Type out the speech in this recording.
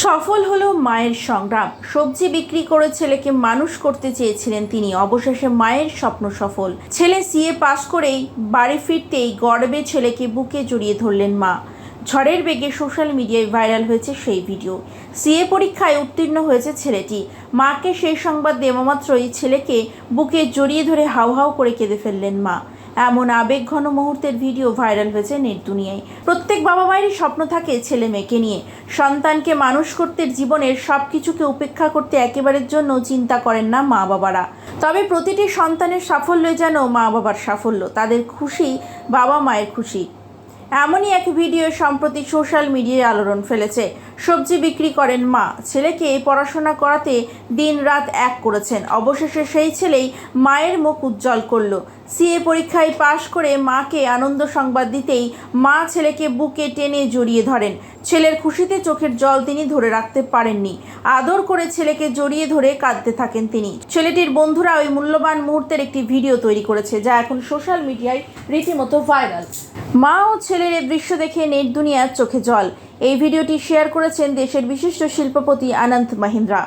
সফল হলো মায়ের সংগ্রাম। সবজি বিক্রি করে ছেলেকে মানুষ করতে চেয়েছিলেন তিনি। অবশেষে মায়ের স্বপ্ন সফল। ছেলে সিএ পাশ করেই বাড়ি ফিরতেই গর্বে ছেলেকে বুকে জড়িয়ে ধরলেন মা। ঝড়ের বেগে সোশ্যাল মিডিয়ায় ভাইরাল হয়েছে সেই ভিডিও। সিএ পরীক্ষায় উত্তীর্ণ হয়েছে ছেলেটি। মাকে সেই সংবাদ দেওয়া মাত্রই ছেলেকে বুকে জড়িয়ে ধরে হাউ হাউ করে কেঁদে ফেললেন মা। এমন আবেগঘন মুহূর্তের ভিডিও ভাইরাল হয়েছে নেট দুনিয়ায়। প্রত্যেক বাবা মায়েরই স্বপ্ন থাকে ছেলে মেয়েকে নিয়ে। সন্তানকে মানুষ করতে জীবনের সব কিছুকে উপেক্ষা করতে একেবারের জন্য চিন্তা করেন না মা বাবারা তবে প্রতিটি সন্তানের সাফল্য যেন মা বাবার সাফল্য, তাদের খুশি বাবা মায়ের খুশি। এমনই এক ভিডিও সম্প্রতি সোশ্যাল মিডিয়ায় আলোড়ন ফেলেছে। সবজি বিক্রি করেন মা। ছেলেকে পড়াশোনা করাতে দিন রাত এক করেছেন। অবশেষে সেই ছেলেই মায়ের মুখ উজ্জ্বল করল। সিএ পরীক্ষায় পাশ করে মাকে আনন্দ সংবাদ দিতেই মা ছেলেকে বুকে টেনে জড়িয়ে ধরেন। ছেলের খুশিতে চোখের জল তিনি ধরে রাখতে পারেননি। আদর করে ছেলেকে জড়িয়ে ধরে কাঁদতে থাকেন তিনি। ছেলেটির বন্ধুরা ওই মূল্যবান মুহূর্তের একটি ভিডিও তৈরি করেছে, যা এখন সোশ্যাল মিডিয়ায় রীতিমতো ভাইরাল। মা ও ছেলের এই দৃশ্য দেখে নেট দুনিয়ার চোখে জল। এই ভিডিওটি শেয়ার করেছেন দেশের বিশিষ্ট শিল্পপতি আনন্ত মাহিন্দ্রা।